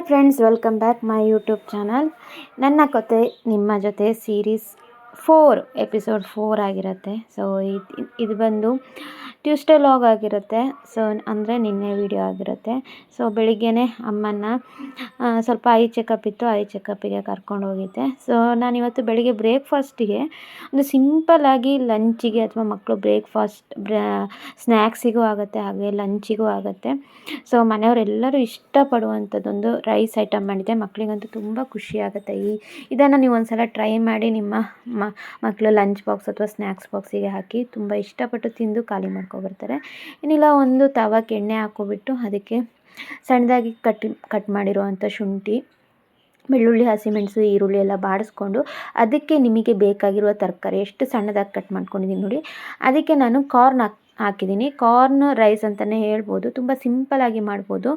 Hi friends welcome back my YouTube channel ನನ್ನ ಕತೆ ನಿಮ್ಮ ಜೊತೆ ಸೀರೀಸ್ ಫೋರ್ ಎಪಿಸೋಡ್ ಫೋರ್ ಆಗಿರುತ್ತೆ. ಸೊ ಇದು ಬಂದು ಟ್ಯೂಸ್ಡೇ ಲಾಗ್ ಆಗಿರುತ್ತೆ. ಸೊ ಅಂದರೆ ನಿನ್ನೆ ವಿಡಿಯೋ ಆಗಿರುತ್ತೆ. ಸೊ ಬೆಳಿಗ್ಗೆನೇ ಅಮ್ಮನ ಸ್ವಲ್ಪ ಐ ಚೆಕಪ್ ಇತ್ತು. ಐ ಚೆಕಪ್ಪಿಗೆ ಕರ್ಕೊಂಡು ಹೋಗಿದ್ದೆ. ಸೊ ನಾನಿವತ್ತು ಬೆಳಿಗ್ಗೆ ಬ್ರೇಕ್ಫಾಸ್ಟಿಗೆ ಒಂದು ಸಿಂಪಲ್ಲಾಗಿ ಲಂಚಿಗೆ ಅಥವಾ ಮಕ್ಕಳು ಬ್ರೇಕ್ಫಾಸ್ಟ್ ಬ್ರ ಸ್ನ್ಯಾಕ್ಸಿಗೂ ಆಗುತ್ತೆ, ಹಾಗೆ ಲಂಚಿಗೂ ಆಗುತ್ತೆ. ಸೊ ಮನೆಯವರೆಲ್ಲರೂ ಇಷ್ಟಪಡುವಂಥದ್ದೊಂದು ರೈಸ್ ಐಟಮ್ ಮಾಡಿದ್ದೆ. ಮಕ್ಕಳಿಗಂತೂ ತುಂಬ ಖುಷಿ ಆಗುತ್ತೆ. ಈ, ಇದನ್ನು ನೀವು ಒಂದ್ಸಲ ಟ್ರೈ ಮಾಡಿ ನಿಮ್ಮ ಮಕ್ಕಳು ಲಂಚ್ ಬಾಕ್ಸ್ ಅಥವಾ ಸ್ನ್ಯಾಕ್ಸ್ ಬಾಕ್ಸಿಗೆ ಹಾಕಿ, ತುಂಬ ಇಷ್ಟಪಟ್ಟು ತಿಂದು ಖಾಲಿ ಮಾಡ್ಕೊಬರ್ತಾರೆ ಇನ್ನಿಲ್ಲ ಒಂದು ತವಕ್ಕೆ ಎಣ್ಣೆ ಹಾಕ್ಕೊಬಿಟ್ಟು ಅದಕ್ಕೆ ಸಣ್ಣದಾಗಿ ಕಟ್ ಕಟ್ ಮಾಡಿರುವಂಥ ಶುಂಠಿ, ಬೆಳ್ಳುಳ್ಳಿ, ಹಸಿಮೆಣಸು, ಈರುಳ್ಳಿ ಎಲ್ಲ ಬಾಡಿಸ್ಕೊಂಡು ಅದಕ್ಕೆ ನಿಮಗೆ ಬೇಕಾಗಿರುವ ತರಕಾರಿ, ಎಷ್ಟು ಸಣ್ಣದಾಗಿ ಕಟ್ ಮಾಡ್ಕೊಂಡಿದ್ದೀನಿ ನೋಡಿ. ಅದಕ್ಕೆ ನಾನು ಕಾರ್ನ್ ಹಾಕ್, ಹಾಕಿದ್ದೀನಿ. ಕಾರ್ನ್ ರೈಸ್ ಅಂತಲೇ ಹೇಳ್ಬೋದು. ತುಂಬ ಸಿಂಪಲಾಗಿ ಮಾಡ್ಬೋದು.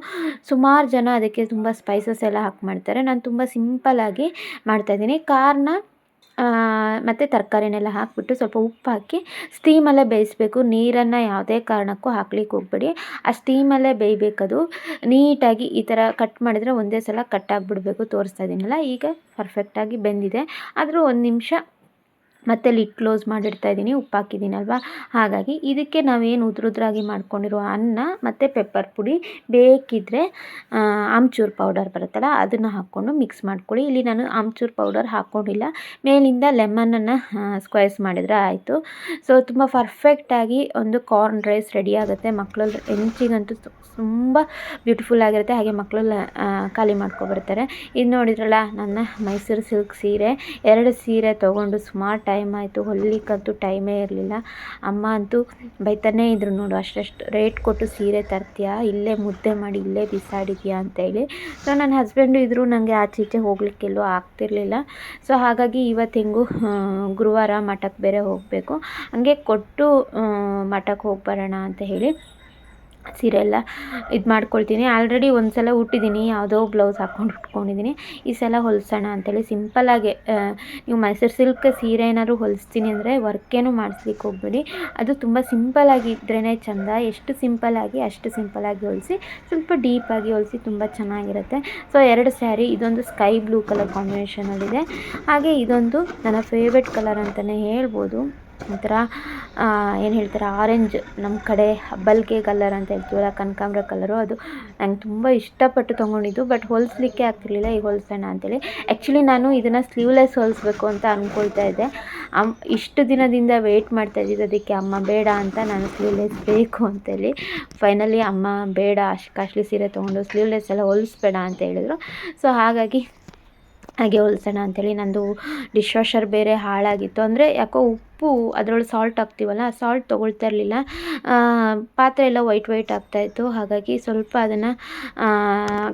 ಸುಮಾರು ಜನ ಅದಕ್ಕೆ ತುಂಬ ಸ್ಪೈಸಸ್ ಎಲ್ಲ ಹಾಕಿ ಮಾಡ್ತಾರೆ. ನಾನು ತುಂಬ ಸಿಂಪಲಾಗಿ ಮಾಡ್ತಾಯಿದ್ದೀನಿ ಕಾರ್ನ ಮತ್ತು ತರಕಾರಿನೆಲ್ಲ ಹಾಕಿಬಿಟ್ಟು ಸ್ವಲ್ಪ ಉಪ್ಪು ಹಾಕಿ ಸ್ಟೀಮಲ್ಲೇ ಬೇಯಿಸಬೇಕು. ನೀರನ್ನು ಯಾವುದೇ ಕಾರಣಕ್ಕೂ ಹಾಕ್ಲಿಕ್ಕೆ ಹೋಗಬೇಡಿ. ಆ ಸ್ಟೀಮಲ್ಲೇ ಬೇಯಬೇಕದು. ನೀಟಾಗಿ ಈ ಥರ ಕಟ್ ಮಾಡಿದರೆ ಒಂದೇ ಸಲ ಕಟ್ ಆಗಿಬಿಡ್ಬೇಕು. ತೋರಿಸ್ತಾ ಇದ್ದೀನಲ್ಲ ಈಗ ಪರ್ಫೆಕ್ಟಾಗಿ ಬೆಂದಿದೆ. ಆದರೂ ಒಂದು ನಿಮಿಷ ಮತ್ತೆ ಲಿಡ್ ಕ್ಲೋಸ್ ಮಾಡಿಡ್ತಾ ಇದ್ದೀನಿ, ಉಪ್ಪು ಹಾಕಿದ್ದೀನಲ್ವ? ಹಾಗಾಗಿ ಇದಕ್ಕೆ ನಾವೇನು ಉದ್ರುದ್ರಾಗಿ ಮಾಡ್ಕೊಂಡಿರೋ ಅನ್ನ ಮತ್ತು ಪೆಪ್ಪರ್ ಪುಡಿ ಬೇಕಿದ್ದರೆ ಆಮ್ಚೂರ್ ಪೌಡರ್ ಬರುತ್ತಲ್ಲ, ಅದನ್ನು ಹಾಕ್ಕೊಂಡು ಮಿಕ್ಸ್ ಮಾಡ್ಕೊಳ್ಳಿ. ಇಲ್ಲಿ ನಾನು ಆಮ್ಚೂರ್ ಪೌಡರ್ ಹಾಕ್ಕೊಂಡಿಲ್ಲ ಮೇಲಿಂದ ಲೆಮನನ್ನು ಸ್ಕ್ವೈಸ್ ಮಾಡಿದರೆ ಆಯಿತು. ಸೊ ತುಂಬ ಪರ್ಫೆಕ್ಟಾಗಿ ಒಂದು ಕಾರ್ನ್ ರೈಸ್ ರೆಡಿ ಆಗುತ್ತೆ. ಮಕ್ಕಳು ಹೆಂಚಿಗಂತೂ ತುಂಬ ಬ್ಯೂಟಿಫುಲ್ ಆಗಿರುತ್ತೆ. ಹಾಗೆ ಮಕ್ಕಳು ಖಾಲಿ ಮಾಡ್ಕೊಬರ್ತಾರೆ. ಇದು ನೋಡಿದ್ರಲ್ಲ, ನನ್ನ ಮೈಸೂರು ಸಿಲ್ಕ್ ಸೀರೆ. ಎರಡು ಸೀರೆ ತೊಗೊಂಡು ಸುಮಾರು ಟೈಮ್ ಆಯಿತು ಹೊಲಿಕ್ಕಂತೂ ಟೈಮೇ ಇರಲಿಲ್ಲ. ಅಮ್ಮ ಅಂತೂ ಬೈತಾನೇ ಇದ್ರು ನೋಡು ಅಷ್ಟಷ್ಟು ರೇಟ್ ಕೊಟ್ಟು ಸೀರೆ ತರ್ತೀಯಾ, ಇಲ್ಲೇ ಮುದ್ದೆ ಮಾಡಿ ಇಲ್ಲೇ ಬಿಸಾಡಿದ್ಯಾ ಅಂತೇಳಿ ಸೊ ನನ್ನ ಹಸ್ಬೆಂಡು ಇದ್ದರು ನನಗೆ ಆಚೆ ಈಚೆ ಹೋಗ್ಲಿಕ್ಕೆಲ್ಲೂ ಆಗ್ತಿರ್ಲಿಲ್ಲ. ಸೊ ಹಾಗಾಗಿ ಇವತ್ತು ಹೆಂಗೂ ಗುರುವಾರ ಮಠಕ್ಕೆ ಬೇರೆ ಹೋಗಬೇಕು. ಹಂಗೆ ಕೊಟ್ಟು ಮಠಕ್ಕೆ ಹೋಗಿ ಬರೋಣ ಅಂತ ಹೇಳಿ. ಸೀರೆ ಎಲ್ಲ ಇದು ಮಾಡ್ಕೊಳ್ತೀನಿ. ಆಲ್ರೆಡಿ ಒಂದು ಸಲ ಉಟ್ಟಿದ್ದೀನಿ. ಯಾವುದೋ ಬ್ಲೌಸ್ ಹಾಕ್ಕೊಂಡು ಉಟ್ಕೊಂಡಿದ್ದೀನಿ. ಈ ಸಲ ಹೊಲಿಸೋಣ ಅಂತೇಳಿ ಸಿಂಪಲ್ಲಾಗೆ ನೀವು ಮೈಸೂರು ಸಿಲ್ಕ್ ಸೀರೆ ಏನಾದರೂ ಹೊಲಿಸ್ತೀನಿ ಅಂದರೆ ವರ್ಕೇನು ಮಾಡಿಸ್ಲಿಕ್ಕೆ ಹೋಗ್ಬೇಡಿ. ಅದು ತುಂಬ ಸಿಂಪಲ್ಲಾಗಿ ಇದ್ರೇ ಚೆಂದ. ಎಷ್ಟು ಸಿಂಪಲ್ಲಾಗಿ ಅಷ್ಟು ಸಿಂಪಲ್ಲಾಗಿ ಹೊಲಿಸಿ, ಸ್ವಲ್ಪ ಡೀಪಾಗಿ ಹೊಲಿಸಿ ತುಂಬ ಚೆನ್ನಾಗಿರುತ್ತೆ. ಸೊ ಎರಡು ಸ್ಯಾರಿ ಇದೊಂದು ಸ್ಕೈ ಬ್ಲೂ ಕಲರ್ ಕಾಂಬಿನೇಷನಲ್ಲಿದೆ ಹಾಗೆ ಇದೊಂದು ನನ್ನ ಫೇವ್ರೆಟ್ ಕಲರ್ ಅಂತಲೇ ಹೇಳ್ಬೋದು. ಒಂಥರ ಏನು ಹೇಳ್ತಾರೆ ಆರೆಂಜ್ ನಮ್ಮ ಕಡೆ ಬಲ್ಗೆ ಕಲರ್ ಅಂತ ಹೇಳ್ತೀವಲ್ಲ, ಕನಕಾಂಬ್ರ ಕಲರು ಅದು ನಂಗೆ ತುಂಬ ಇಷ್ಟಪಟ್ಟು ತೊಗೊಂಡಿದ್ದು ಬಟ್ ಹೊಲಿಸ್ಲಿಕ್ಕೆ ಆಗ್ತಿರ್ಲಿಲ್ಲ ಈಗ ಹೊಲಿಸೋಣ ಅಂತೇಳಿ. ಆ್ಯಕ್ಚುಲಿ ನಾನು ಇದನ್ನು ಸ್ಲೀವ್ಲೆಸ್ ಹೊಲಿಸ್ಬೇಕು ಅಂತ ಅಂದ್ಕೊಳ್ತಾ ಇದ್ದೆ. ಅಮ್, ಇಷ್ಟು ದಿನದಿಂದ ವೆಯ್ಟ್ ಮಾಡ್ತಾ ಇದ್ದಿದ್ದು ಅದಕ್ಕೆ ಅಮ್ಮ ಬೇಡ ಅಂತ ನಾನು ಸ್ಲೀವ್ಲೆಸ್ ಬೇಕು ಅಂತೇಳಿ. ಫೈನಲಿ ಅಮ್ಮ ಬೇಡ ಅಷ್ಟು ಕಾಸ್ಟ್ಲಿ ಸೀರೆ ತೊಗೊಂಡು ಸ್ಲೀವ್ಲೆಸ್ ಎಲ್ಲ ಹೊಲಿಸ್ಬೇಡ ಅಂತ ಹೇಳಿದ್ರು. ಸೊ ಹಾಗಾಗಿ ಹಾಗೆ ಹೊಲಿಸೋಣ ಅಂಥೇಳಿ ನಂದು ಡಿಶ್ ವಾಷರ್ ಬೇರೆ ಹಾಳಾಗಿತ್ತು. ಅಂದರೆ ಯಾಕೋ ಅದರೊಳಗೆ ಸಾಲ್ಟ್ ಹಾಕ್ತೀವಲ್ಲ ಸಾಲ್ಟ್ ತೊಗೊಳ್ತಾ ಇರಲಿಲ್ಲ. ಪಾತ್ರೆ ಎಲ್ಲ ವೈಟ್ ವೈಟ್ ಆಗ್ತಾಯಿತ್ತು ಹಾಗಾಗಿ ಸ್ವಲ್ಪ ಅದನ್ನು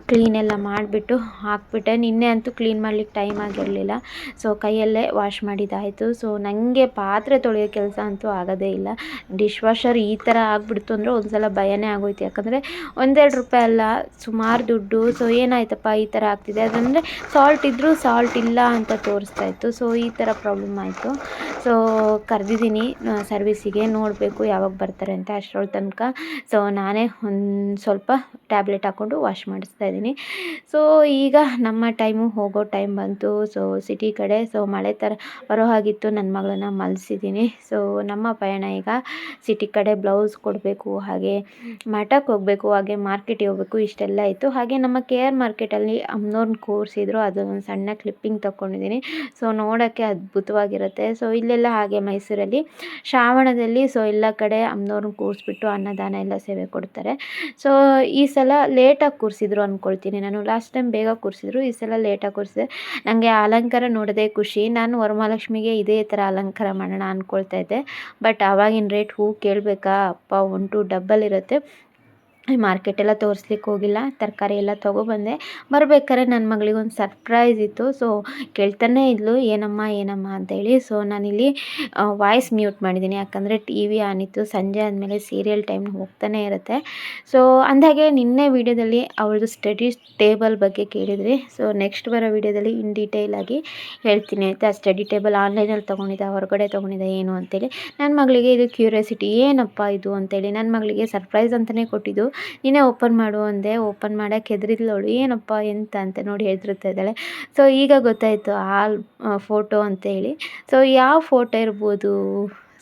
ಕ್ಲೀನೆಲ್ಲ ಮಾಡಿಬಿಟ್ಟು ಹಾಕ್ಬಿಟ್ಟೆ. ನಿನ್ನೆ ಅಂತೂ ಕ್ಲೀನ್ ಮಾಡ್ಲಿಕ್ಕೆ ಟೈಮ್ ಆಗಿರಲಿಲ್ಲ. ಸೊ ಕೈಯಲ್ಲೇ ವಾಶ್ ಮಾಡಿದ್ದಾಯಿತು ಸೊ ನನಗೆ ಪಾತ್ರೆ ತೊಳೆಯೋ ಕೆಲಸ ಅಂತೂ ಆಗೋದೇ ಇಲ್ಲ. ಡಿಶ್ ವಾಷರ್ ಈ ಥರ ಆಗಿಬಿಡ್ತು ಅಂದರೆ ಒಂದು ಸಲ ಭಯನೇ ಆಗೋಯ್ತು. ಯಾಕಂದರೆ ಒಂದೆರಡು ರೂಪಾಯಿ ಅಲ್ಲ, ಸುಮಾರು ದುಡ್ಡು. ಸೊ ಏನಾಯ್ತಪ್ಪ ಈ ಥರ ಆಗ್ತಿದೆ? ಅದಂದರೆ ಸಾಲ್ಟ್ ಇದ್ದರೂ ಸಾಲ್ಟ್ ಇಲ್ಲ ಅಂತ ತೋರಿಸ್ತಾ ಇತ್ತು. ಸೊ ಈ ಥರ ಪ್ರಾಬ್ಲಮ್ ಆಯಿತು. ಸೊ ಕರೆದಿದ್ದೀನಿ ಸರ್ವಿಸಿಗೆ ನೋಡಬೇಕು ಯಾವಾಗ ಬರ್ತಾರೆ ಅಂತ ಅಷ್ಟರ ತನಕ. ಸೊ ನಾನೇ ಒಂದು ಸ್ವಲ್ಪ ಟ್ಯಾಬ್ಲೆಟ್ ಹಾಕ್ಕೊಂಡು ವಾಶ್ ಮಾಡಿಸ್ತಾ ಇದ್ದೀನಿ. ಸೊ ಈಗ ನಮ್ಮ ಟೈಮು ಹೋಗೋ ಟೈಮ್ ಬಂತು. ಸೊ ಸಿಟಿ ಕಡೆ ಸೊ ಮಳೆ ಥರ ಬರೋ ಹಾಗಿತ್ತು. ನನ್ನ ಮಗಳನ್ನ ಮಲಸಿದ್ದೀನಿ. ಸೊ ನಮ್ಮ ಪಯಣ ಈಗ ಸಿಟಿ ಕಡೆ ಬ್ಲೌಸ್ ಕೊಡಬೇಕು, ಹಾಗೆ ಮಠಕ್ಕೆ ಹೋಗಬೇಕು, ಹಾಗೆ ಮಾರ್ಕೆಟಿಗೆ ಹೋಗಬೇಕು, ಇಷ್ಟೆಲ್ಲ ಇತ್ತು. ಹಾಗೆ ನಮ್ಮ ಕೆ ಆರ್ ಮಾರ್ಕೆಟಲ್ಲಿ ಅಮ್ನೋರ್ನ ಕೂರಿಸಿದ್ರು. ಅದೊಂದು ಸಣ್ಣ ಕ್ಲಿಪ್ಪಿಂಗ್ ತೊಗೊಂಡಿದ್ದೀನಿ ಸೊ ನೋಡೋಕ್ಕೆ ಅದ್ಭುತವಾಗಿರುತ್ತೆ. ಸೊ ಇಲ್ಲೆಲ್ಲ ಹಾಗೆ ಮೈಸೂರಲ್ಲಿ. ಶ್ರಾವಣದಲ್ಲಿ ಸೊ ಎಲ್ಲ ಕಡೆ ಅಮ್ಮನವ್ರನ್ನ ಕೂರಿಸ್ಬಿಟ್ಟು ಅನ್ನದಾನ ಎಲ್ಲ ಸೇವೆ ಕೊಡ್ತಾರೆ. ಸೊ ಈ ಸಲ ಲೇಟಾಗಿ ಕೂರಿಸಿದ್ರು ಅಂದ್ಕೊಳ್ತೀನಿ ನಾನು. ಲಾಸ್ಟ್ ಟೈಮ್ ಬೇಗ ಕೂರಿಸಿದ್ರು, ಈ ಸಲ ಲೇಟಾಗಿ ಕೂರಿಸಿದೆ. ನನಗೆ ಅಲಂಕಾರ ನೋಡೋದೇ ಖುಷಿ. ನಾನು ವರಮಹಾಲಕ್ಷ್ಮಿಗೆ ಇದೇ ಥರ ಅಲಂಕಾರ ಮಾಡೋಣ ಅಂದ್ಕೊಳ್ತಾ ಇದ್ದೆ. ಬಟ್ ಆವಾಗಿನ ರೇಟ್ ಹೂ ಕೇಳಬೇಕಾ? ಅಪ್ಪ ಒನ್ ಟು ಡಬ್ಬಲ್ ಇರುತ್ತೆ. ಮಾರ್ಕೆಟೆಲ್ಲ ತೋರಿಸ್ಲಿಕ್ಕೆ ಹೋಗಿಲ್ಲ, ತರಕಾರಿ ಎಲ್ಲ ತೊಗೊಬಂದೆ ಬರ್ಬೇಕಾದ್ರೆ ನನ್ನ ಮಗಳಿಗೆ ಒಂದು ಸರ್ಪ್ರೈಸ್ ಇತ್ತು. ಸೊ ಕೇಳ್ತಾನೆ ಇದ್ಲು, ಏನಮ್ಮ ಏನಮ್ಮ? ಅಂತೇಳಿ ಸೊ ನಾನಿಲ್ಲಿ ವಾಯ್ಸ್ ಮ್ಯೂಟ್ ಮಾಡಿದ್ದೀನಿ. ಯಾಕಂದರೆ ಟಿ ವಿ ಆನಿತ್ತು ಸಂಜೆ ಆದಮೇಲೆ ಸೀರಿಯಲ್ ಟೈಮ್ ಹೋಗ್ತಾನೆ ಇರುತ್ತೆ. ಸೊ ಅಂದಾಗೆ ನಿನ್ನೆ ವೀಡಿಯೋದಲ್ಲಿ ಅವಳದು ಸ್ಟಡಿ ಟೇಬಲ್ ಬಗ್ಗೆ ಕೇಳಿದ್ರಿ ಸೊ ನೆಕ್ಸ್ಟ್ ಬರೋ ವೀಡಿಯೋದಲ್ಲಿ ಇನ್ ಡೀಟೇಲಾಗಿ ಹೇಳ್ತೀನಿ ಆಯಿತಾ? ಸ್ಟಡಿ ಟೇಬಲ್ ಆನ್ಲೈನಲ್ಲಿ ತೊಗೊಂಡಿದ್ದೆ, ಹೊರಗಡೆ ತೊಗೊಂಡಿದ್ದೆ ಏನು ಅಂತೇಳಿ. ನನ್ನ ಮಗಳಿಗೆ ಇದು ಕ್ಯೂರಿಯಾಸಿಟಿ ಏನಪ್ಪ ಇದು? ಅಂತೇಳಿ. ನನ್ನ ಮಗಳಿಗೆ ಸರ್ಪ್ರೈಸ್ ಅಂತಲೇ ಕೊಟ್ಟಿದ್ದು. ನೀನೇ ಓಪನ್ ಮಾಡು ಅಂದೆ. ಓಪನ್ ಮಾಡೋಕ್ಕೆ ಹೆದರಿದ್ಲವಳು ಏನಪ್ಪ, ಎಂತ? ಅಂತ ನೋಡಿ ಹೆದರುತ್ತಾ ಇದ್ದಾಳೆ. ಸೊ ಈಗ ಗೊತ್ತಾಯಿತು ಆ ಫೋಟೋ ಅಂತೇಳಿ ಸೊ ಯಾವ ಫೋಟೋ ಇರ್ಬೋದು?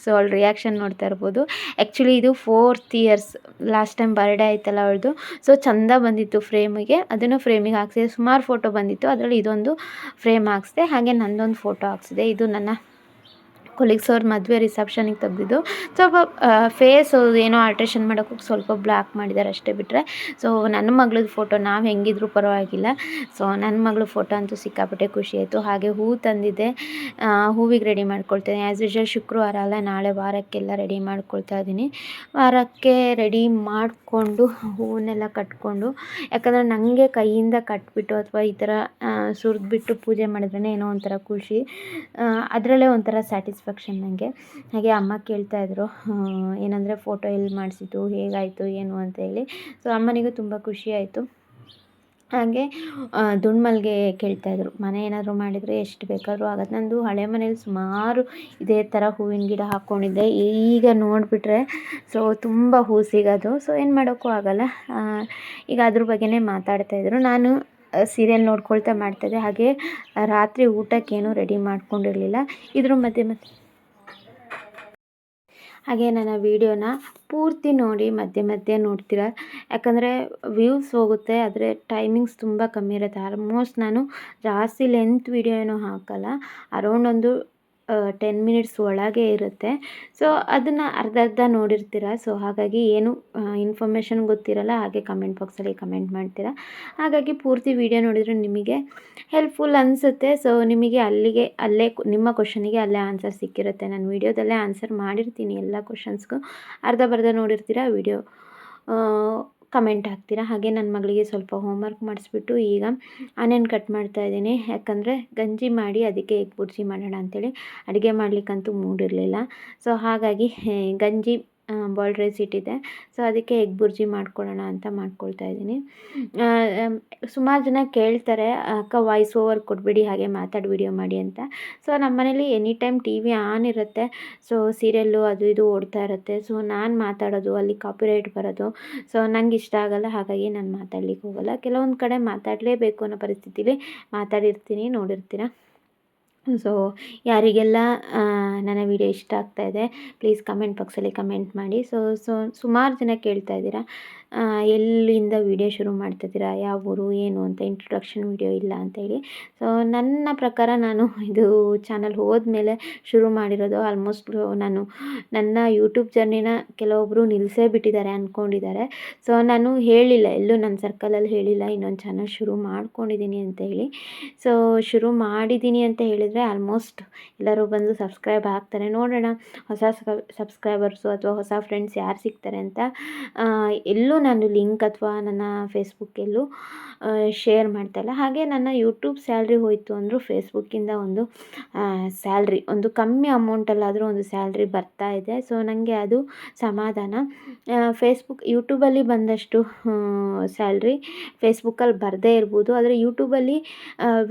ಸೊ ಅವಳು ರಿಯಾಕ್ಷನ್ ನೋಡ್ತಾ ಇರ್ಬೋದು. ಆ್ಯಕ್ಚುಲಿ ಇದು fourth years last time birthday ಆಯ್ತಲ್ಲ ಅವಳದು. ಸೊ ಚಂದ ಬಂದಿತ್ತು ಫ್ರೇಮಿಗೆ ಅದನ್ನು ಫ್ರೇಮಿಗೆ ಹಾಕ್ಸಿದೆ ಸುಮಾರು ಫೋಟೋ ಬಂದಿತ್ತು. ಅದರಲ್ಲಿ ಇದೊಂದು ಫ್ರೇಮ್ ಹಾಕ್ಸಿದೆ. ಹಾಗೆ ನಂದೊಂದು ಫೋಟೋ ಹಾಕ್ಸಿದೆ. ಇದು ನನ್ನ ಕೊಲೀಗ್ಸ್ ಅವ್ರ ಮದುವೆ ರಿಸೆಪ್ಷನಿಗೆ ತೆಗೆದಿದ್ದು. ಸ್ವಲ್ಪ ಫೇಸ್ ಏನೋ ಆಲ್ಟ್ರೇಷನ್ ಮಾಡೋಕ್ಕೆ ಸ್ವಲ್ಪ ಬ್ಲ್ಯಾಕ್ ಮಾಡಿದ್ದಾರೆ ಅಷ್ಟೇ ಬಿಟ್ಟರೆ ಸೊ ನನ್ನ ಮಗಳದ್ದು ಫೋಟೋ ನಾವು ಹೆಂಗಿದ್ರು ಪರವಾಗಿಲ್ಲ. ಸೊ ನನ್ನ ಮಗಳ ಫೋಟೋ ಅಂತೂ ಸಿಕ್ಕಾಪಟ್ಟೆ ಖುಷಿ ಆಯಿತು. ಹಾಗೆ ಹೂ ತಂದಿದ್ದೆ. ಹೂವಿಗೆ ರೆಡಿ ಮಾಡ್ಕೊಳ್ತೇನೆ. ಆ್ಯಸ್ ಯೂಶಲ್ ಶುಕ್ರವಾರ ಅಲ್ಲ, ನಾಳೆ ವಾರಕ್ಕೆಲ್ಲ ರೆಡಿ ಮಾಡ್ಕೊಳ್ತಾ ಇದ್ದೀನಿ. ವಾರಕ್ಕೆ ರೆಡಿ ಮಾಡಿಕೊಂಡು ಹೂವನ್ನೆಲ್ಲ ಕಟ್ಕೊಂಡು, ಯಾಕಂದರೆ ನನಗೆ ಕೈಯಿಂದ ಕಟ್ಬಿಟ್ಟು ಅಥವಾ ಈ ಥರ ಸುರಿದ್ಬಿಟ್ಟು ಪೂಜೆ ಮಾಡಿದ್ರೇ ಏನೋ ಒಂಥರ ಖುಷಿ. ಅದರಲ್ಲೇ ಒಂಥರ ಸ್ಯಾಟಿಸ್ಫ್ಯಾಕ್ಷನ್ ನನಗೆ ಹಾಗೆ ಅಮ್ಮ ಕೇಳ್ತಾಯಿದ್ರು ಏನಂದರೆ ಫೋಟೋ ಎಲ್ಲಿ ಮಾಡಿಸಿದ್ದು, ಹೇಗಾಯಿತು, ಏನು ಅಂತ ಹೇಳಿ. ಸೊ ಅಮ್ಮನಿಗೂ ತುಂಬ ಖುಷಿ ಆಯಿತು. ಹಾಗೆ ದುಂಡ್ಮಲ್ಗೆ ಕೇಳ್ತಾಯಿದ್ರು ಮನೆ ಏನಾದರೂ ಮಾಡಿದರೆ ಎಷ್ಟು ಬೇಕಾದರೂ ಆಗತ್ತೆ. ನಂದು ಹಳೆ ಮನೇಲಿ ಸುಮಾರು ಇದೇ ಥರ ಹೂವಿನ ಗಿಡ ಹಾಕ್ಕೊಂಡಿದ್ದೆ ಈಗ ನೋಡಿಬಿಟ್ರೆ ಸೊ ತುಂಬ ಹೂ ಸಿಗೋದು. ಸೊ ಏನು ಮಾಡೋಕ್ಕೂ ಆಗೋಲ್ಲ. ಈಗ ಅದ್ರ ಬಗ್ಗೆನೇ ಮಾತಾಡ್ತಾಯಿದ್ರು ನಾನು ಸೀರಿಯಲ್ ನೋಡ್ಕೊಳ್ತಾ ಮಾಡ್ತಾಯಿದ್ದೆ ಹಾಗೆ ರಾತ್ರಿ ಊಟಕ್ಕೇನು ರೆಡಿ ಮಾಡ್ಕೊಂಡಿರಲಿಲ್ಲ. ಇದ್ರ ಮಧ್ಯೆ ಮತ್ತೆ ಹಾಗೆ ನನ್ನ ವೀಡಿಯೋನ ಪೂರ್ತಿ ನೋಡಿ ಮಧ್ಯೆ ಮಧ್ಯೆ ನೋಡ್ತೀರಾ. ಯಾಕಂದರೆ ವ್ಯೂಸ್ ಹೋಗುತ್ತೆ, ಆದರೆ ಟೈಮಿಂಗ್ಸ್ ತುಂಬ ಕಮ್ಮಿ ಇರುತ್ತೆ. ಆಲ್ಮೋಸ್ಟ್ ನಾನು ಜಾಸ್ತಿ ಲೆಂತ್ ವೀಡಿಯೋ ಏನೂ ಹಾಕಲ್ಲ. ಅರೌಂಡ್ ಒಂದು ಟೆನ್ ಮಿನಿಟ್ಸ್ ಒಳಗೆ ಇರುತ್ತೆ. ಸೊ ಅದನ್ನು ಅರ್ಧ ಅರ್ಧ ನೋಡಿರ್ತೀರ? ಸೊ ಹಾಗಾಗಿ ಏನು ಇನ್ಫಾರ್ಮೇಷನ್ ಗೊತ್ತಿರಲ್ಲ, ಹಾಗೆ ಕಮೆಂಟ್ ಬಾಕ್ಸಲ್ಲಿ ಕಮೆಂಟ್ ಮಾಡ್ತೀರಾ? ಹಾಗಾಗಿ ಪೂರ್ತಿ ವಿಡಿಯೋ ನೋಡಿದರೆ ನಿಮಗೆ ಹೆಲ್ಪ್ಫುಲ್ ಅನಿಸುತ್ತೆ. ಸೊ ನಿಮಗೆ ಅಲ್ಲಿಗೆ, ಅಲ್ಲೇ ನಿಮ್ಮ ಕ್ವಶನಿಗೆ ಅಲ್ಲೇ ಆನ್ಸರ್ ಸಿಕ್ಕಿರುತ್ತೆ. ನಾನು ವೀಡಿಯೋದಲ್ಲೇ ಆನ್ಸರ್ ಮಾಡಿರ್ತೀನಿ ಎಲ್ಲ ಕ್ವಶನ್ಸ್ಗೂ ಅರ್ಧ ಬರ್ಧ ನೋಡಿರ್ತೀರಾ ವೀಡಿಯೋ ಕಮೆಂಟ್ ಹಾಕ್ತೀರಾ? ಹಾಗೆ ನನ್ನ ಮಗಳಿಗೆ ಸ್ವಲ್ಪ ಹೋಮ್ವರ್ಕ್ ಮಾಡಿಸ್ಬಿಟ್ಟು ಈಗ ಆನಿಯನ್ ಕಟ್ ಮಾಡ್ತಾ ಇದ್ದೀನಿ. ಯಾಕಂದರೆ ಗಂಜಿ ಮಾಡಿ ಅದಕ್ಕೆ ಎಗ್ ಬುರ್ಜಿ ಮಾಡೋಣ ಅಂಥೇಳಿ ಅಡುಗೆ ಮಾಡಲಿಕ್ಕಂತೂ ಮೂಡಿರಲಿಲ್ಲ ಸೊ ಹಾಗಾಗಿ ಗಂಜಿ ಬಾಯ್ಲ್ಡ್ ರೈಸ್ ಇಟ್ಟಿದ್ದೆ. ಸೊ ಅದಕ್ಕೆ ಎಗ್ ಬುರ್ಜಿ ಮಾಡ್ಕೊಳ್ಳೋಣ ಅಂತ ಮಾಡ್ಕೊಳ್ತಾ ಇದ್ದೀನಿ. ಸುಮಾರು ಜನ ಕೇಳ್ತಾರೆ, ಅಕ್ಕ ವಾಯ್ಸ್ ಓವರ್ ಕೊಡಬೇಡಿ ಹಾಗೆ ಮಾತಾಡಿ ವಿಡಿಯೋ ಮಾಡಿ ಅಂತ. ಸೊ ನಮ್ಮ ಮನೇಲಿ any time T V on ಇರುತ್ತೆ ಸೊ ಸೀರಿಯಲ್ಲು ಅದು ಇದು ಓಡ್ತಾ ಇರುತ್ತೆ. ಸೊ ನಾನು ಮಾತಾಡೋದು, ಅಲ್ಲಿ ಕಾಪಿರೈಟ್ ಬರೋದು. ಸೊ ನಂಗೆ ಇಷ್ಟ ಆಗಲ್ಲ, ಹಾಗಾಗಿ ನಾನು ಮಾತಾಡ್ಲಿಕ್ಕೆ ಹೋಗಲ್ಲ. ಕೆಲವೊಂದು ಕಡೆ ಮಾತಾಡಲೇಬೇಕು ಅನ್ನೋ ಪರಿಸ್ಥಿತಿಲಿ ಮಾತಾಡಿರ್ತೀನಿ, ನೋಡಿರ್ತೀರ? ಸೊ ಯಾರಿಗೆಲ್ಲ ನನ್ನ ವಿಡಿಯೋ ಇಷ್ಟ ಆಗ್ತಾಯಿದೆ ಪ್ಲೀಸ್ ಕಮೆಂಟ್ ಬಾಕ್ಸಲ್ಲಿ ಕಮೆಂಟ್ ಮಾಡಿ. ಸೊ ಸೊ ಸುಮಾರು ಜನ ಕೇಳ್ತಾ ಇದ್ದೀರಾ. ಎಲ್ಲಿಂದ ವೀಡಿಯೋ ಶುರು ಮಾಡ್ತಿದ್ದೀರಾ, ಯಾವ ಊರು, ಏನು ಅಂತ ಇಂಟ್ರೊಡಕ್ಷನ್ ವೀಡಿಯೋ ಇಲ್ಲ ಅಂತೇಳಿ ಸೊ ನನ್ನ ಪ್ರಕಾರ ನಾನು ಇದು ಚಾನಲ್ ಹೋದ್ಮೇಲೆ ಶುರು ಮಾಡಿರೋದು ಆಲ್ಮೋಸ್ಟ್ ನಾನು ನನ್ನ ಯೂಟ್ಯೂಬ್ ಜರ್ನಿನ ಕೆಲವೊಬ್ಬರು ನಿಲ್ಲಿಸೇ ಬಿಟ್ಟಿದ್ದಾರೆ ಅಂದ್ಕೊಂಡಿದ್ದಾರೆ ಸೊ ನಾನು ಹೇಳಿಲ್ಲ, ಎಲ್ಲೂ ನನ್ನ ಸರ್ಕಲಲ್ಲಿ ಹೇಳಿಲ್ಲ, ಇನ್ನೊಂದು ಚಾನಲ್ ಶುರು ಮಾಡ್ಕೊಂಡಿದ್ದೀನಿ ಅಂತ ಹೇಳಿ. ಸೊ ಶುರು ಮಾಡಿದ್ದೀನಿ ಅಂತ ಹೇಳಿದರೆ ಆಲ್ಮೋಸ್ಟ್ ಎಲ್ಲರೂ ಬಂದು ಸಬ್ಸ್ಕ್ರೈಬ್ ಆಗ್ತಾರೆ. ನೋಡೋಣ, ಹೊಸ ಸಬ್ಸ್ಕ್ರೈಬರ್ಸು ಅಥವಾ ಹೊಸ ಫ್ರೆಂಡ್ಸ್ ಯಾರು ಸಿಗ್ತಾರೆ ಅಂತ. ಎಲ್ಲೂ ನಾನು ಲಿಂಕ್ ಅಥವಾ ನನ್ನ ಫೇಸ್ಬುಕ್ಕೆಲ್ಲೂ ಶೇರ್ ಮಾಡ್ತಾಯಿಲ್ಲ ಹಾಗೆ ನನ್ನ ಯೂಟ್ಯೂಬ್ ಸ್ಯಾಲ್ರಿ ಹೋಯಿತು ಅಂದರೂ ಫೇಸ್ಬುಕ್ಕಿಂದ ಒಂದು ಸ್ಯಾಲ್ರಿ, ಒಂದು ಕಮ್ಮಿ ಅಮೌಂಟಲ್ಲಾದರೂ ಒಂದು ಸ್ಯಾಲ್ರಿ ಬರ್ತಾ ಇದೆ. ಸೊ ನನಗೆ ಅದು ಸಮಾಧಾನ. ಫೇಸ್ಬುಕ್, ಯೂಟ್ಯೂಬಲ್ಲಿ ಬಂದಷ್ಟು ಸ್ಯಾಲ್ರಿ ಫೇಸ್ಬುಕ್ಕಲ್ಲಿ ಬರದೇ ಇರ್ಬೋದು. ಆದರೆ ಯೂಟ್ಯೂಬಲ್ಲಿ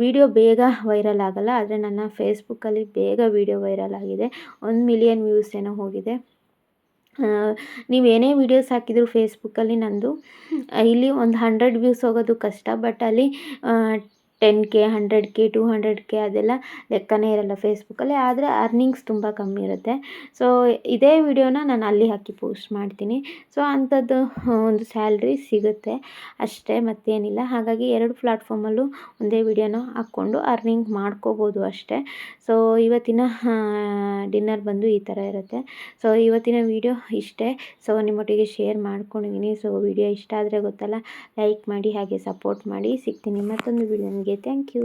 ವೀಡಿಯೋ ಬೇಗ ವೈರಲ್ ಆಗಲ್ಲ. ಆದರೆ ನನ್ನ ಫೇಸ್ಬುಕ್ಕಲ್ಲಿ ಬೇಗ ವೀಡಿಯೋ ವೈರಲ್ ಆಗಿದೆ. ಒಂದು ಮಿಲಿಯನ್ ವ್ಯೂಸ್ ಏನೋ ಹೋಗಿದೆ. ನೀವೇನೇ ವೀಡಿಯೋಸ್ ಹಾಕಿದರೂ ಫೇಸ್ಬುಕ್ಕಲ್ಲಿ ನಂದು. ಇಲ್ಲಿ ಒಂದು ಹಂಡ್ರೆಡ್ ವ್ಯೂಸ್ ಹೋಗೋದು ಕಷ್ಟ ಬಟ್ ಅಲ್ಲಿ ten K hundred K two hundred K ಅದೆಲ್ಲ ಲೆಕ್ಕನೇ ಇರಲ್ಲ ಫೇಸ್ಬುಕ್ಕಲ್ಲಿ ಆದರೆ ಅರ್ನಿಂಗ್ಸ್ ತುಂಬ ಕಮ್ಮಿ ಇರುತ್ತೆ. ಸೊ ಇದೇ ವಿಡಿಯೋನ ನಾನು ಅಲ್ಲಿ ಹಾಕಿ ಪೋಸ್ಟ್ ಮಾಡ್ತೀನಿ. ಸೊ ಅಂಥದ್ದು ಒಂದು ಸ್ಯಾಲ್ರಿ ಸಿಗುತ್ತೆ. ಅಷ್ಟೇ, ಮತ್ತೇನಿಲ್ಲ. ಹಾಗಾಗಿ ಎರಡು ಪ್ಲಾಟ್ಫಾರ್ಮಲ್ಲೂ ಒಂದೇ ವಿಡಿಯೋನ ಹಾಕ್ಕೊಂಡು ಅರ್ನಿಂಗ್ ಮಾಡ್ಕೋಬೋದು ಅಷ್ಟೇ. ಸೊ ಇವತ್ತಿನ ಡಿನ್ನರ್ ಬಂದು ಈ ಥರ ಇರುತ್ತೆ. ಸೊ ಇವತ್ತಿನ ವಿಡಿಯೋ ಇಷ್ಟೇ. ಸೊ ನಿಮ್ಮೊಟ್ಟಿಗೆ ಶೇರ್ ಮಾಡ್ಕೊಂಡಿದ್ದೀನಿ. ಸೊ ವಿಡಿಯೋ ಇಷ್ಟ ಆದರೆ ಗೊತ್ತಲ್ಲ ಲೈಕ್ ಮಾಡಿ, ಹಾಗೆ ಸಪೋರ್ಟ್ ಮಾಡಿ. ಸಿಗ್ತೀನಿ ಮತ್ತೊಂದು ವಿಡಿಯೋ ನಿಮಗೆ ಥ್ಯಾಂಕ್ ಯು